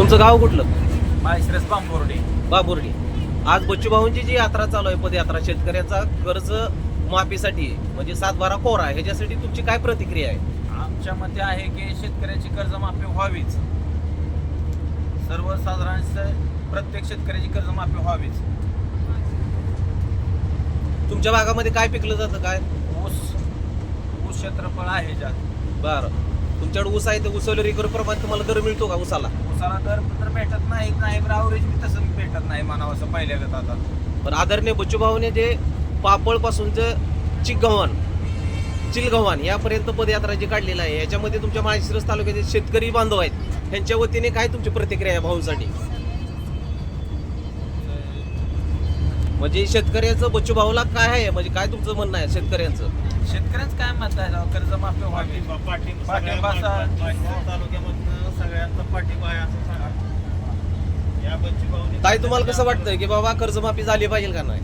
तुमचं गाव कुठलं? माळशिरस बांबोर्डे. बाबुर्डी. आज बच्चूभाऊंची जी यात्रा चालू आहे पदयात्रा शेतकऱ्याचा कर्ज माफीसाठी म्हणजे सातबारा कोरा ह्याच्यासाठी तुमची काय प्रतिक्रिया आहे? आमच्या मते आहे की शेतकऱ्याची कर्जमाफी व्हावीच. सर्वसाधारण स- प्रत्येक शेतकऱ्याची कर्जमाफी व्हावीच. तुमच्या भागामध्ये काय पिकलं जातं काय? ऊस ऊस क्षेत्रफळ आहे ज्यात. बरं. तुमच्याकडे ऊस आहे तर ऊसवलं रिकर प्रमाणे तुम्हाला दर मिळतो का ऊसाला? ऊसाला दर तर भेटत नाही नाही ॲव्हरेज बी तसं भेटत नाही म्हणावं असं पहिल्या गत आता. पण आदरणीय बच्चूभाऊने जे पापळपासूनचं चिकगव्हाण चिलगव्हाण यापर्यंत पदयात्रा जी काढलेली आहे याच्यामध्ये तुमच्या माळशिरस तालुक्याचे शेतकरी बांधव आहेत त्यांच्या वतीने काय तुमची प्रतिक्रिया आहे भाऊंसाठी? म्हणजे शेतकऱ्याचं बच्चूभाऊला काय आहे? म्हणजे काय तुमचं म्हणणं आहे शेतकऱ्यांचं? शेतकऱ्यांचं काय मत आहे? राव? कर्जमाफी व्हावी. पाठिंबा तालुक्यामधनं सगळ्यांचा पाठिंबा आहे. असं सांगा या बच्चूभाऊनी ताई तुम्हाला कसं वाटतं की बाबा कर्जमाफी झाली पाहिजे का नाही?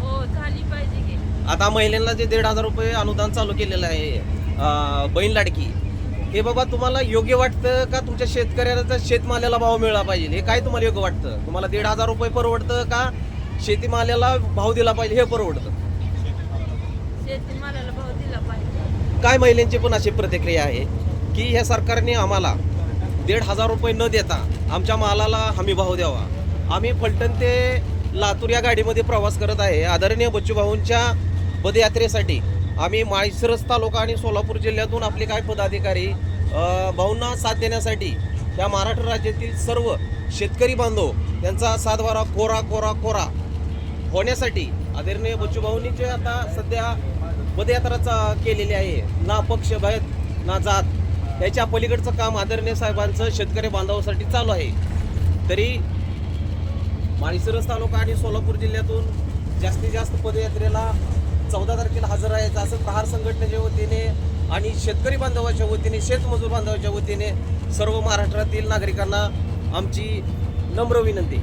हो झाली पाहिजे की. आता महिलांना जे दीड हजार रुपये अनुदान चालू केलेलं आहे अं, बहीण लाडकी हे बाबा तुम्हाला योग्य वाटतं का तुमच्या शेतकऱ्याचा शेतमालाला भाव मिळाला पाहिजे? हे काय तुम्हाला योग्य वाटतं? तुम्हाला दीड हजार रुपये परवडतं का शेतीमालाला भाव दिला पाहिजे हे परवडतं शेतीमालाला भाव दिला पाहिजे. काय महिलांची पण अशी प्रतिक्रिया आहे की ह्या सरकारने आम्हाला दीड हजार रुपये न देता आमच्या मालाला हमी भाव द्यावा. आम्ही फलटण ते लातूर या गाडीमध्ये प्रवास करत आहे. आदरणीय बच्चूभाऊंच्या पदयात्रेसाठी आम्ही माळशिरस तालुका आणि सोलापूर जिल्ह्यातून आपले काय पदाधिकारी अ, भाऊंना साथ देण्यासाठी या महाराष्ट्र राज्यातील सर्व शेतकरी बांधव त्यांचा सातबारा कोरा कोरा कोरा होण्यासाठी आदरणीय बच्चूभाऊंनी जे आता सध्या पदयात्राचा केलेली आहे ना पक्ष भेद ना जात याच्या पलीकडचं काम आदरणीय साहेबांचं शेतकरी बांधवासाठी चालू आहे. तरी माळशिरस तालुका आणि सोलापूर जिल्ह्यातून जास्तीत जास्त पदयात्रेला चौदा तारखेला हजर आहेत असं प्रहार संघटनेच्या वतीने आणि शेतकरी बांधवाच्या वतीने शेतमजूर बांधवाच्या वतीने सर्व महाराष्ट्रातील नागरिकांना आमची नम्र विनंती.